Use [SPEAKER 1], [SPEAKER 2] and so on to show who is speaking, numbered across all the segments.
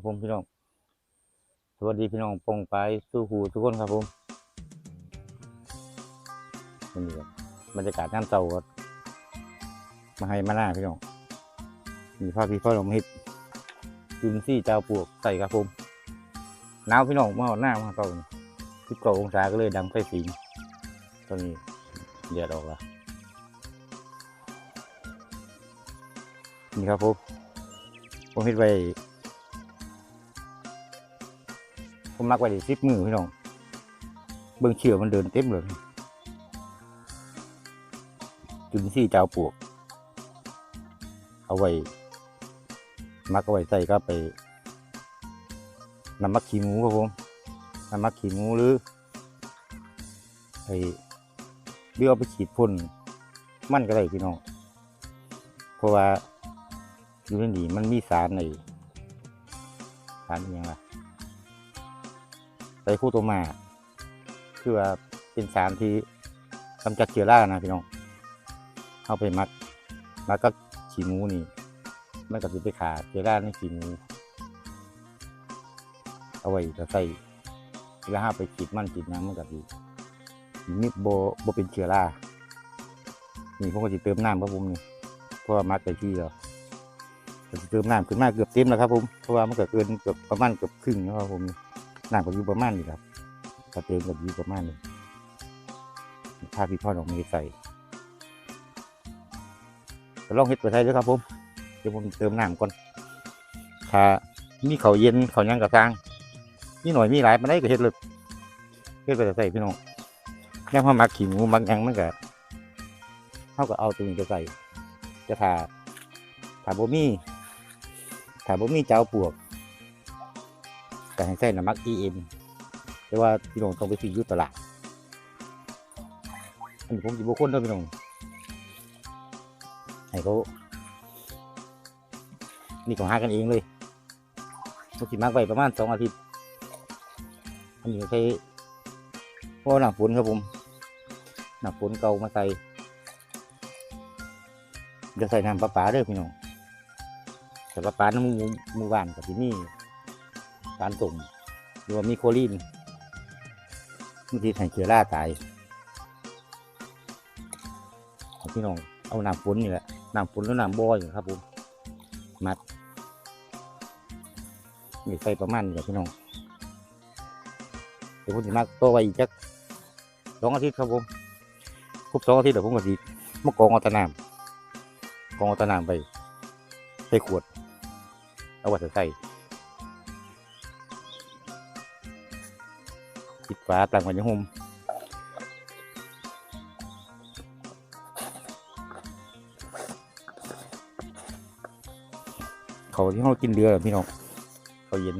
[SPEAKER 1] ครับผมพี่น้อง สวัสดีพี่น้องปองไปสู้หูทุกคนครับผมนี่ครับบรรยากาศน้ำเตาครับมาให้มาหน้าพี่น้อง มีพ่อพี่พ่อลงมฮ็ดจุนซี่เจ้าปลวกใส่ครับผมหนาวพี่น้องมาหอดหน้ามาเตาสิบกว่าองศาก็เลยดังไฟสิงตอนนี้เดือดออกแล้วนี่ครับผมผมเฮ็ดไว้ ผมมักไว้ได้สิบมือพี่น้องเบิ่งเชื่อมันเดินเต็มเลยจุนซี่เจ้าปวก เอาไว้ มักเอาไว้ใส่ก็ไปน้ำมักขี้หมูครับผมน้ำมักขี้หมูหรือไอ้หรือเอาไปฉีดพ่นมันก็ได้พี่น้องเพราะว่าอยู่ในนี้มันมีสารในสารอย่างไร ไตรคูโตมา คือว่าเป็นสารที่กำจัดเชื้อรานะพี่น้องเอาไปมักมักก็ขี้หมูนี่มันก็จะไปขาเชื้อราในขี้หมูเอาไว้จะใส่เวลาเราไปฉีดมันฉีดน้ำมันก็ดีมีโบโบเป็นเชื้อรานี่ผมก็จะเติมน้ำครับผมนี่เพราะว่ามักไปที่แล้วก็จะเติมน้ำขึ้นมากเกือบเต็มแล้วครับผมเพราะว่ามันเก็เกินเกือบประมาณเกือบครึ่งแล้วครับผมนี่ น้ำก็อยู่ประมาณนี้ครับกระเติมก็อยู่ประมาณนี้ถ้าพี่พ่อน้องมีใส่ก็ลองเฮ็ดไปใช้ด้วยครับผมเดี๋ยวผมเติมน้ำก่อนถ้ามีเขาเย็นเขายังกระซังมีหน่อยมีหลายมันได้ก็เฮ็ดเลยเฮ็ดไปใส่พี่น้องแค่พอมักขี้หมูมักยังมันก็เท่ากับเอาตัวนี้ไปใส่จะถ้าถาบ่มีถาบ่มีเจ้าปลวก แต่ให้ใส่น้ำมัก EM แต่ว่าพี่น้องต้องไปซื้อยุตลาดอันนี้ผมจิบคนเด้อพี่น้องให้เขานี่ของหากันเองเลยผมสิมักไว้ประมาณสองอาทิตย์อันนี้ใช้เพราะหน้าฝนครับผมหน้าฝนเก่ามาใส่เดี๋ยวใส่น้ำปลาปลาด้อพี่น้องแต่ปลาปลาน้ำมูมูบ้านกับที่นี่ การส่งหรือว่ามีโคลีนบางทีแทนเชื้อราตายพี่น้องเอาน้ำฝนนี่แหละน้ำฝนแล้วน้ำบ่อยครับผมมัดนี่ใส่ประมาณนี้แหละพี่น้องเดี๋ยวผมจะมักโตวไว้อีกจักสองอาทิตย์ครับผมครบสองอาทิตย์เดี๋ยวผมก็สิมากองเอาตะน้ำกองเอาตะน้ำไปใส่ขวด เอาไว้ใส่ ปิดฝาตั้งว้ในห่มเขาที่เขากินเรือพี่น้องเขาเย็น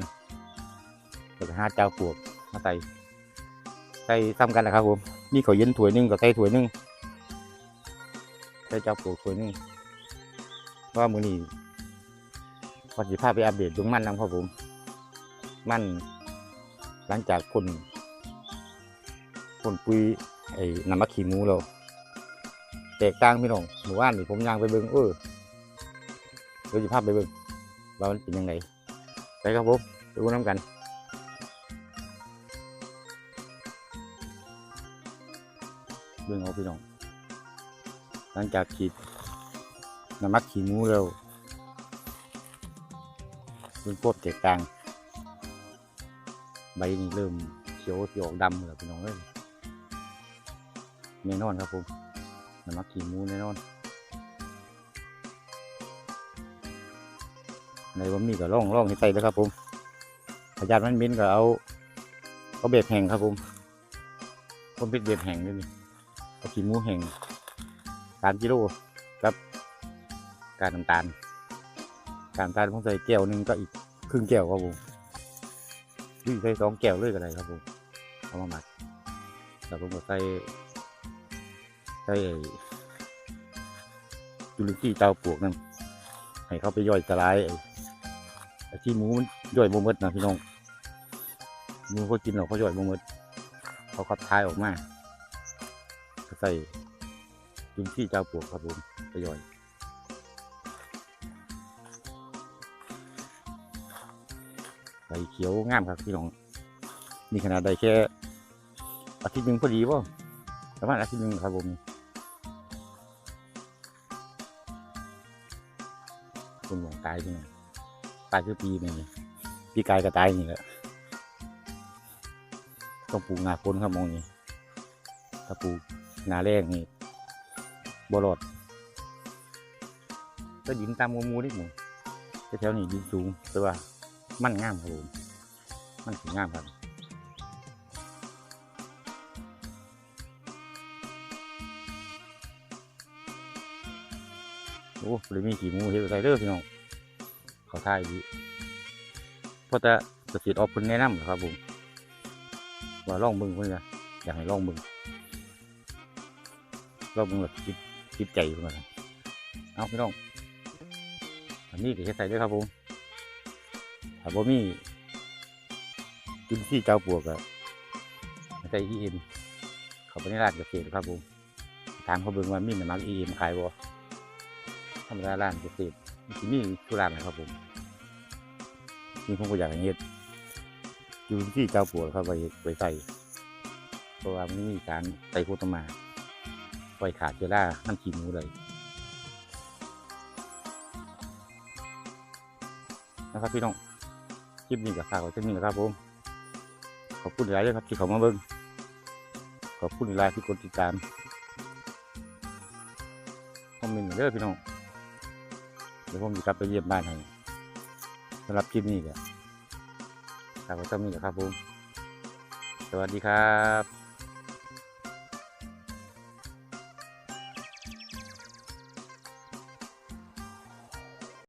[SPEAKER 1] เราจะหาเจ้าปวกมาใส่ใส่ซ้ำกันนะครับผมนี่เขาเย็นถ้วยหนึงกับใส่ถ้วยหนึงใส่เจ้าปวกถ้วยหนึงเพราะว่ามือนี้พอสิพาพไปอัปเดตดวงมันนะครับผม มันหลังจากคน คนปุยไอ้น้ำมักขี้มูเราแตกต่างพี่น้องหมู่บ้านนี่ผมย่างไปเบิ่งเออเดี๋ยวจะพาไปเบิ่งว่ามันเป็นยังไงไปครับผมไปดูน้ำกันเบิ่งเอาพี่น้องหลังจากขีดน้ำมักขี้มูแล้วมันโคตรแตกต่าง ใบนี่เริ่มเขียวเขียวออกดำแล้วพี่น้องเอ้ย แน่นอนครับผมน้ำมักขี้หมูแน่นอนในวันนี้ก็ล่องล่องให้ใส่แล้วครับผมพยานมันมินก็เอาเอาเบ็ดแห้งครับผมผมเป็นเบ็ดแห้งด้วยนี่เอาขี้หมูแห้งสามกิโลครับ การน้ำตาล การน้ำตาลผมใส่แก้วหนึงก็อีกครึ่งแก้วครับผมใส่สองแก้วเลยก็ได้ครับผมเอามาหมักแล้วผมก็ใส่ ใส่ไอ้จุลินทรีย์เตาปลวกนั่นให้เขาไปย่อยสลายไอ้ที่หมูมันย่อยบ่หมดนะพี่น้องหมูเขากินเราเขาย่อยบ่หมดเขาขับทายออกมาใส่จุลินทรีย์เตาปลวกครับผมไปย่อยใบเขียวงามครับพี่น้องนี่ขนาดได้แค่อาทิตย์หนึ่งพอดีว่าประมาณอาทิตย์หนึ่งครับผม คุณหมองตายพี่น้องตายคือปีนึงนี่ปีกายก็ตายนี่แหละต้องปลูกนาฝนครับมองนี้ถ้าปลูกนาแรงนี่บรอดก็ดินตามมูมูนิดหนึ่งแต่แถวนี้ดินสูงแต่ว่ามันงามครับผมมันถึงงามครับ โอ้เลยมีขี่มูเฮ็ดไรเด้อพี่น้องเขาท่ายดีเพราะแต่เกษตรออกเพิ่นแนะนำครับผมว่าล่องเบิ่งเพิ่นนะอยากให้ล่องเบิ่งล่องเบิ่งแบบคิดคิดใจเพิ่นว่าเอาพี่น้องอันนี้ก็เฮ็ดใส่เด้อครับผมถ้าบ่มีกินที่เจ้าปวกก็ใส่ EM เขาไปในร้านเกษตรครับผมถามเขาเบิ่งว่ามีน้ำมัน EM ขายบ่ ธรรมดาร้านเกษตรมันสิมีทุรานนะครับผมนี่ผมก็อยากให้เฮ็ดอยู่ที่เจ้าปวดครับไปไปใส่เพราะว่ามันมีการใส่โคตรมาปล่อยขาดเชื้อราน้ำขี้มูเลยนะครับพี่น้องคลิปนี้ก็ฝากไว้เท่านี้นะครับผมขอบคุณหลายเลยครับที่เขามาเบิ่งขอบคุณหลายที่กดติดตามคอมเมนต์เด้อพี่น้อง เดี๋ยวผมจะกลับไปเยี่ยมบ้านให้สำหรับคลิปนี้ก็ฝากไว้เท่านี้แหละครับผม สวัสดีครับ